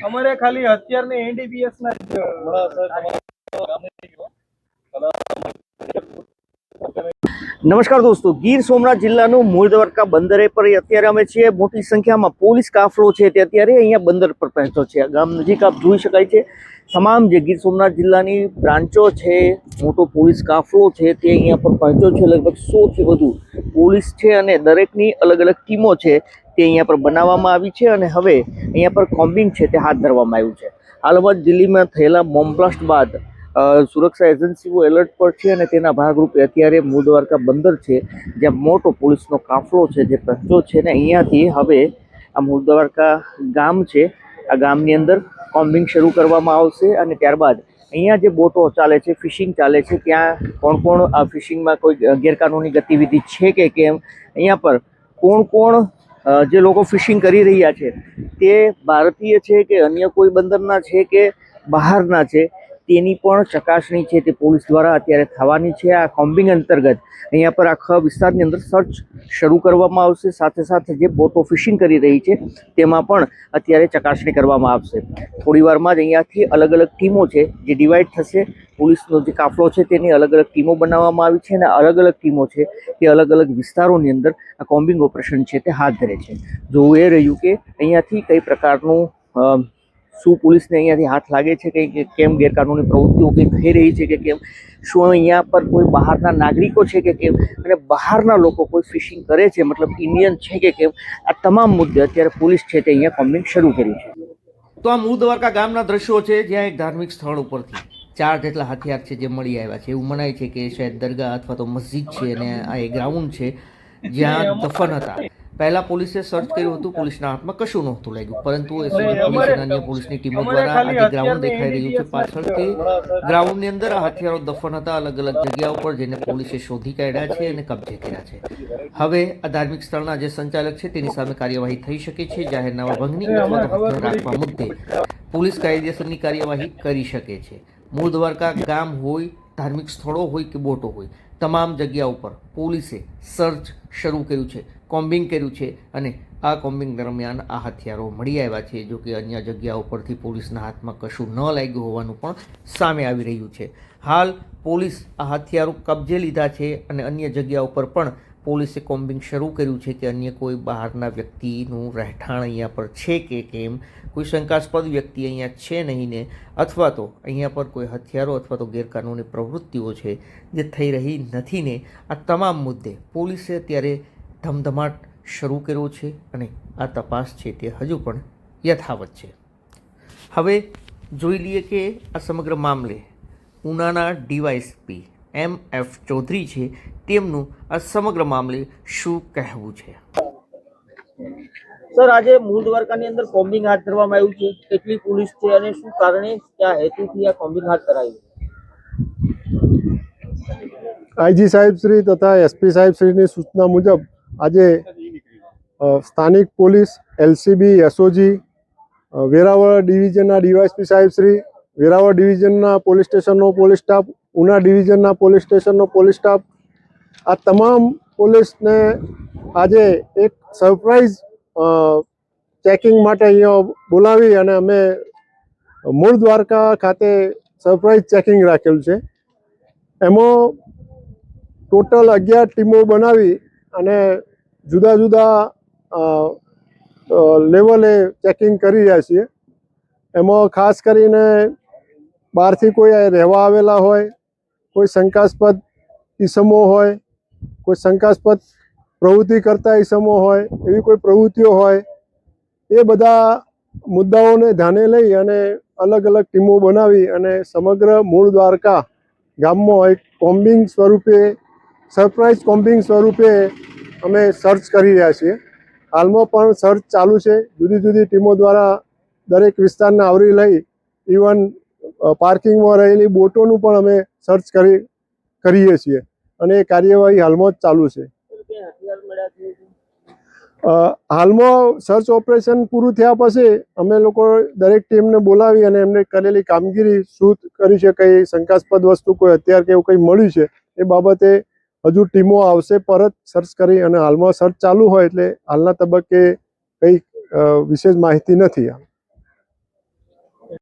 અમારે ખાલી ખાલી અત્યારની એનડીપીએસ ના જ નમસ્કાર દોસ્તો, ગીર સોમનાથ જિલ્લાનું મૂળ દ્વારકા બંદરે પર અત્યારે અમે છીએ. મોટી સંખ્યામાં પોલીસ કાફલો છે તે અત્યારે અહીંયા બંદર પર પહોંચ્યો છે. ગામ નજીક આપ જોઈ શકાય છે. તમામ જે ગીર સોમનાથ જિલ્લાની બ્રાન્ચો છે, મોટો પોલીસ કાફલો છે તે અહીંયા પર પહોંચ્યો છે. લગભગ સોથી વધુ પોલીસ છે અને દરેકની અલગ અલગ ટીમો છે તે અહીંયા પર બનાવવામાં આવી છે અને હવે અહીંયા પર કોમ્બિંગ છે તે હાથ ધરવામાં આવ્યું છે. હાલમાં દિલ્હીમાં થયેલા બોમ્બ બાદ સુરક્ષા એજન્સીઓ એલર્ટ પર છે અને તેના ભાગરૂપે અત્યારે મૂળ દ્વારકા બંદર છે, જ્યાં મોટો પોલીસનો કાફલો છે, જે પહોંચ્યો છે ને અહીંયાથી હવે આ મૂળ દ્વારકા ગામ છે, આ ગામની અંદર કોમ્બિંગ શરૂ કરવામાં આવશે અને ત્યારબાદ અહીંયા જે બોટો ચાલે છે, ફિશિંગ ચાલે છે, ત્યાં કોણ કોણ આ ફિશિંગમાં કોઈ ગેરકાનૂની ગતિવિધિ છે કે કેમ, અહીંયા પર કોણ કોણ જે લોકો ફિશિંગ કરી રહ્યા છે તે ભારતીય છે કે અન્ય કોઈ બંદરના છે કે બહારના છે તેની પણ ચકાસણી છે તે પોલીસ દ્વારા અત્યારે થવાની છે. આ કોમ્બિંગ અંતર્ગત અહીંયા પર આખા વિસ્તારની અંદર સર્ચ શરૂ કરવામાં આવશે. સાથે સાથે જે બોટો ફિશિંગ કરી રહી છે તેમાં પણ અત્યારે ચકાસણી કરવામાં આવશે. થોડી વારમાં જ અહીંયાથી અલગ અલગ ટીમો છે જે ડિવાઈડ થશે. પોલીસનો જે કાફલો છે તેની અલગ અલગ ટીમો બનાવવામાં આવી છે અને અલગ અલગ ટીમો છે તે અલગ અલગ વિસ્તારોની અંદર આ કોમ્બિંગ ઓપરેશન છે તે હાથ ધરે છે. જોવું એ રહ્યું કે અહીંયાથી કઈ પ્રકારનું શું પોલીસને અહીંયાથી હાથ લાગે છે કે કેમ ગેરકાનૂની પ્રવૃત્તિઓ કંઈ થઈ રહી છે કે કેમ? શું અહીંયા પર કોઈ બહારના નાગરિકો છે કે કેમ? અને બહારના લોકો કોઈ ફિશિંગ કરે છે? મતલબ ઇન્ડિયન છે કે કેમ? આ તમામ મુદ્દે અત્યારે પોલીસ છે તે અહીંયા કોમ્બિંગ શરૂ કરી છે. તો આ મૂળ દ્વારકા ગામના દ્રશ્યો છે, જ્યાં એક ધાર્મિક સ્થળ ઉપરથી ચાર જેટલા હથિયાર છે જે મળી આવ્યા છે. એવું મનાય છે કે શાયદ દરગાહ અથવા તો મસ્જિદ છે અને આ એક ગ્રાઉન્ડ છે જ્યાં દફન હતા. પહેલા પોલીસે સર્ચ કર્યું હતું પોલીસના હાથમાં કશું નહોતું લાગ્યું પરંતુ એસઓજી પોલીસ અને અન્ય પોલીસની ટીમો દ્વારા આજે ગ્રાઉન્ડ દેખાઈ રહ્યું છે. પાછળથી ગ્રાઉન્ડની અંદર આ હથિયારો દફન હતા અલગ અલગ જગ્યાઓ પર જેને પોલીસે શોધી કાઢ્યા છે અને કબજે કર્યા છે. હવે આ ધાર્મિક સ્થળના જે સંચાલક છે તેની સામે કાર્યવાહી થઈ શકે છે. જાહેરનામા ભંગની અથવા હથિયાર રાખવા મુદ્દે પોલીસ કાયદેસરની કાર્યવાહી કરી શકે છે. મૂળ દ્વારકા ગામ હોય ધાર્મિક સ્થળો હોય કે બોટો હોય તમામ જગ્યા ઉપર પોલીસે સર્ચ શરૂ કર્યું છે, કોમ્બિંગ કર્યું છે અને આ કોમ્બિંગ દરમિયાન આ હથિયારો મળી આવ્યા છે, જો કે અન્ય જગ્યા ઉપરથી પોલીસના હાથમાં કશું ન લાગ્યું હોવાનું પણ સામે આવી રહ્યું છે. હાલ પોલીસ આ હથિયારો કબજે લીધા છે અને અન્ય જગ્યા ઉપર પણ પોલીસે કોમ્બિંગ શરૂ કર્યું છે કે અન્ય કોઈ બહારના વ્યક્તિનું રહેઠાણ અહીંયા પર છે કે કેમ? કોઈ શંકાસ્પદ વ્યક્તિ અહીંયા છે નહીં ને? અથવા તો અહીંયા પર કોઈ હથિયારો અથવા તો ગેરકાનૂની પ્રવૃત્તિઓ છે જે થઈ રહી નથી ને? આ તમામ મુદ્દે પોલીસે અત્યારે ધમધમાટ શરૂ કર્યો છે અને આ તપાસ છે તે હજુ પણ યથાવત છે. હવે જોઈ લઈએ કે આ સમગ્ર મામલે ઉનાના ડીવાયસપી એમ એફ ચૌધરી છે તેમનું આ સમગ્ર મામલે શું કહેવું છે? સર આજે મૂળ દ્વારકાની અંદર કોમ્બિંગ હાથ ધરવામાં આવ્યું છે. કેટલી પોલીસ છે અને શું કારણે ક્યાં હેતુથી આ કોમ્બિંગ હાથ ધરાયું? આઈજી સાહેબ શ્રી તથા એસપી સાહેબ શ્રીની સૂચના મુજબ આજે સ્થાનિક પોલીસ એલસીબી એસઓજી વેરાવળ ડિવિઝનના ડીવાયસપી સાહેબ શ્રી વેરાવળ ડિવિઝનના પોલીસ સ્ટેશનનો પોલીસ સ્ટાફ, ઉના ડિવિઝનના પોલીસ સ્ટેશનનો પોલીસ સ્ટાફ, આ તમામ પોલીસને આજે એક સરપ્રાઈઝ ચેકિંગ માટે અહીંયા બોલાવી અને અમે મૂળ દ્વારકા ખાતે સરપ્રાઈઝ ચેકિંગ રાખેલું છે. એમાં ટોટલ અગિયાર ટીમો બનાવી અને જુદા જુદા લેવલે ચેકિંગ કરી રહ્યા છીએ. એમાં ખાસ કરીને બહારથી કોઈ રહેવા આવેલા હોય, કોઈ શંકાસ્પદ ઈસમો હોય, કોઈ શંકાસ્પદ પ્રવૃત્તિ કરતા ઈસમો હોય, એવી કોઈ પ્રવૃત્તિઓ હોય, એ બધા મુદ્દાઓને ધ્યાને લઈ અને અલગ અલગ ટીમો બનાવી અને સમગ્ર મૂળ દ્વારકા ગામમાં એક કોમ્બિંગ સ્વરૂપે સરપ્રાઇઝ કોમ્બિંગ સ્વરૂપે અમે સર્ચ કરી રહ્યા છીએ. હાલમાં પણ સર્ચ ચાલુ છે. જુદી જુદી ટીમો દ્વારા દરેક વિસ્તારને આવરી લઈ ઇવન પાર્કિંગમાં રહેલી બોટોનું પણ અમે સર્ચ કરી, કરીએ છીએ. અને એ કાર્યવાહી હાલમાં જ ચાલુ છે. હાલમાં સર્ચ ઓપરેશન પૂરું થયા પછી અમે લોકો દરેક ટીમને બોલાવી અને એમને કરેલી કામગીરી શું કરી છે કઈ શંકાસ્પદ વસ્તુ કોઈ હથિયાર કે એવું કંઈ મળ્યું છે, એ બાબતે હજુ ટીમો આવશે પરત સર્ચ કરી અને હાલમાં સર્ચ ચાલુ હોય એટલે હાલના તબક્કે કંઈ વિશેષ માહિતી નથી.